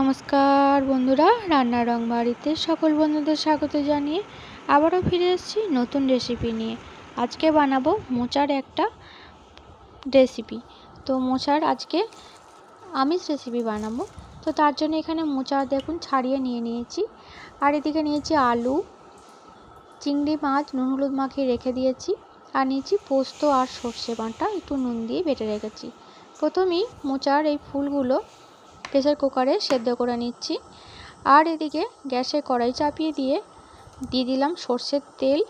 নমস্কার বন্ধুরা, রান্নার রং বাড়িতে সকল বন্ধুদের স্বাগত জানিয়ে আবারও ফিরে এসেছি নতুন রেসিপি নিয়ে। আজকে বানাবো মোচার একটা রেসিপি তো মোচার আজকে আমিষ রেসিপি বানাবো। তো তার জন্য এখানে মোচা দেখুন ছাড়িয়ে নিয়ে নিয়েছি। আর এদিকে নিয়েছি আলু, চিংড়ি মাছ, নুন হলুদ মাখিয়ে রেখে দিয়েছি। আর নিয়েছি পোস্ত আর সর্ষে বাঁটা, একটু নুন দিয়ে বেটে রেখেছি। প্রথমেই মোচার এই ফুলগুলো প্রেসার কুকারে সেদ্ধ করে নিচ্ছি। আর এদিকে গ্যাসে কড়াই চাপিয়ে দিয়ে দিয়ে দিলাম সর্ষের তেল।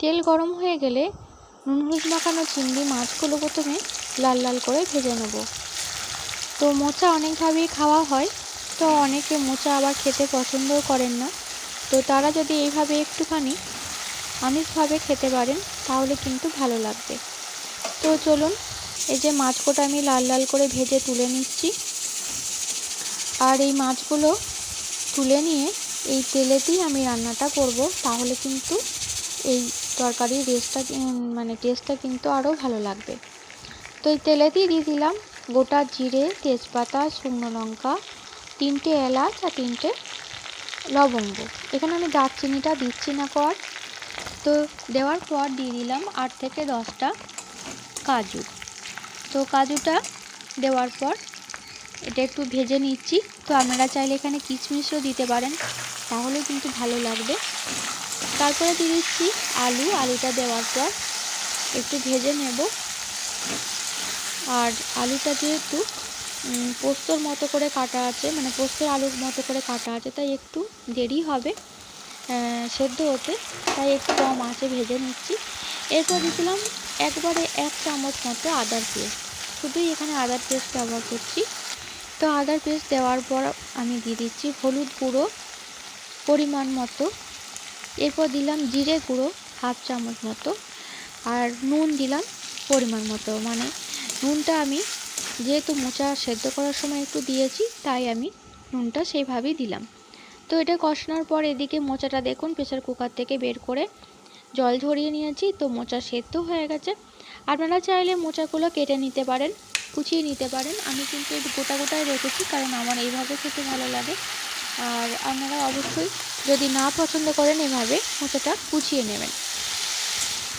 তেল গরম হয়ে গেলে নুন হলুদ মাখানো চিংড়ি মাছগুলো প্রথমে লাল লাল করে ভেজে নেব। তো মোচা অনেকভাবেই খাওয়া হয়, তো অনেকে মোচা আবার খেতে পছন্দও করেন না। তো তারা যদি এইভাবে একটুখানি আমিষভাবে খেতে পারেন, তাহলে কিন্তু ভালো লাগবে। তো চলুন, এই যে মাছকোটা আমি লাল লাল করে ভেজে তুলে নিচ্ছি। আর এই মাছগুলো তুলে নিয়ে এই তেলেতেই আমি রান্নাটা করব। তাহলে কিন্তু এই তরকারির রেসটা মানে টেস্টটা কিন্তু আরও ভালো লাগবে। তো এই তেলেতেই দিয়ে দিলাম গোটা জিরে, তেজপাতা, শুকনো লঙ্কা, তিনটে এলাচ আর তিনটে লবঙ্গ। এখানে আমি দারচিনিটা দিচ্ছি না কর তো দেওয়ার পর দিয়ে দিলাম আট থেকে দশটা কাজু। তো কাজুটা দেওয়ার পর এটা একটু ভেজে নিচ্ছি। তো আপনারা চাইলে এখানে কিশমিশও দিতে পারেন তাহলে কিন্তু ভালো লাগবে। তারপরে দিয়ে দিচ্ছি আলু, আলুটা দেওয়ার পর একটু ভেজে নেব। আর আলুটা যেহেতু পোস্তর মতো করে কাটা আছে মানে পোস্তর আলুর মতো করে কাটা আছে, তাই একটু দেরি হবে সেদ্ধ হতে, তাই একটু কম আছে, ভেজে নিচ্ছি। এরপর দিয়েছিলাম একবারে এক চামচ মতো আদার পেস্ট। শুধুই এখানে আদার পেস্ট ব্যবহার করছি। তো আদার পেস্ট দেওয়ার পর আমি দিয়ে দিচ্ছি হলুদ গুঁড়ো পরিমাণ মতো। এরপর দিলাম জিরে গুঁড়ো হাফ চামচ মতো আর নুন দিলাম পরিমাণ মতো। মানে নুনটা আমি যেহেতু মোচা সেদ্ধ করার সময় একটু দিয়েছি, তাই আমি নুনটা সেইভাবেই দিলাম। তো এটা কষানোর পর এদিকে মোচাটা দেখুন, প্রেসার কুকার থেকে বের করে জল ঝরিয়ে নিয়েছি। তো মোচা সেদ্ধ হয়ে গেছে। আপনারা চাইলে মোচাগুলো কেটে নিতে পারেন। কুচিয়ে নিতে পারেন। আমি কিন্তু একটু গোটা গোটায় রেখেছি কারণ আমার এইভাবে খেতে ভালো লাগে। আর আপনারা অবশ্যই যদি না পছন্দ করেন এভাবে মোচাটা কুচিয়ে নেবেন।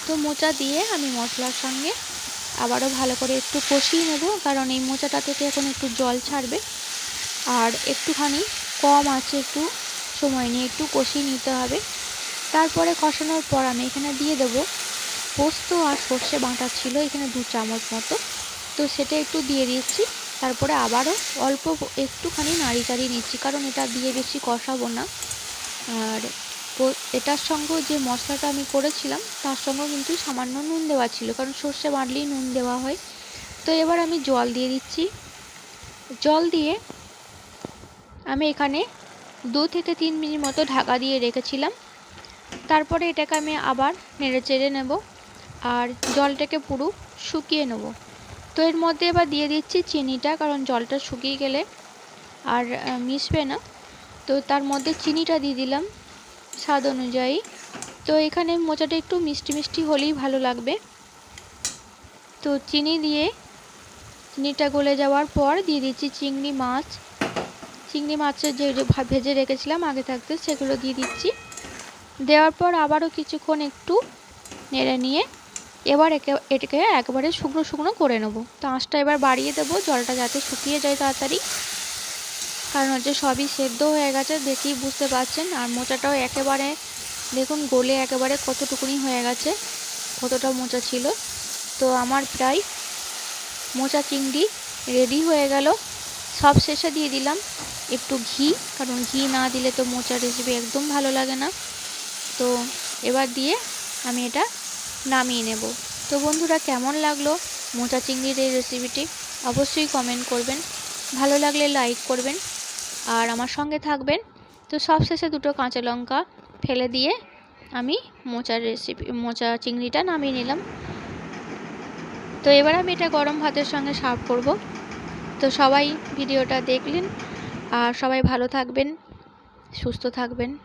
তো মোচা দিয়ে আমি মশলার সঙ্গে আবারও ভালো করে একটু কষিয়ে নেব কারণ এই মোচাটা থেকে এখন একটু জল ছাড়বে। আর একটুখানি কম আছে একটু সময় নিয়ে একটু কষিয়ে নিতে হবে। তারপরে কষানোর পর আমি এখানে দিয়ে দেব পোস্ত আর সর্ষে বাটা ছিল এখানে দু চামচ মতো। তো সেটা একটু দিয়ে দিচ্ছি। তারপরে আবারও অল্প একটুখানি নাড়ি চাড়িয়ে নিচ্ছি কারণ এটা দিয়ে বেশি কষাবো না। আর এটার সঙ্গেও যে মশলাটা আমি করেছিলাম, তার সঙ্গেও কিন্তু সামান্য নুন দেওয়া ছিল, কারণ সর্ষে বাটলেই নুন দেওয়া হয়। তো এবার আমি জল দিয়ে দিচ্ছি। জল দিয়ে আমি এখানে দু থেকে তিন মিনিট মতো ঢাকা দিয়ে রেখেছিলাম। তারপরে এটাকে আমি আবার নেড়ে চেড়ে নেব, আর জলটাকে পুরো শুকিয়ে নেব। তো এর মধ্যে এবার দিয়ে দিচ্ছি চিনিটা, কারণ জলটা শুকিয়ে গেলে আর মিশবে না। তো তার মধ্যে চিনিটা দিয়ে দিলাম স্বাদ অনুযায়ী। তো এখানে মোচাটা একটু মিষ্টি মিষ্টি হলেই ভালো লাগবে। তো চিনি দিয়ে, চিনিটা গলে যাওয়ার পর দিয়ে দিচ্ছি চিংড়ি মাছ। চিংড়ি মাছের যে ভেজে রেখেছিলাম আগে থাকতে সেগুলো দিয়ে দিচ্ছি। দেওয়ার পর আবারও কিছুক্ষণ একটু নেড়ে নিয়ে এবার একে, এটাকে একবারে শুকনো শুকনো করে নেব। তো আঁচটা এবার বাড়িয়ে দেবো, জলটা যাতে শুকিয়ে যায় তাড়াতাড়ি। কারণ হচ্ছে সবই সেদ্ধ হয়ে গেছে, দেখেই বুঝতে পারছেন। আর মোচাটাও একেবারে, দেখুন গলে একেবারে কতটুকুনি হয়ে গেছে, কতটা মোচা ছিল। তো আমার প্রায় মোচা চিংড়ি রেডি হয়ে গেল। সব শেষে দিয়ে দিলাম একটু ঘি, কারণ ঘি না দিলে তো মোচা রেসিপি একদম ভালো লাগে না। তো এবার দিয়ে আমি এটা নামিয়ে নেব। তো বন্ধুরা, কেমন লাগল মোচা চিংড়ির এই রেসিপিটি অবশ্যই কমেন্ট করবেন। ভালো লাগলে লাইক করবেন। আর আমার সঙ্গে থাকবেন। তো সবশেষে দুটো কাঁচা লঙ্কা ফেলে দিয়ে আমি মোচার রেসিপি মোচা চিংড়িটা নামিয়ে নিলাম। তো এবার আমি এটা গরম ভাতের সঙ্গে সার্ভ করব। তো সবাই ভিডিওটা দেখলেন। আর সবাই ভালো থাকবেন, সুস্থ থাকবেন।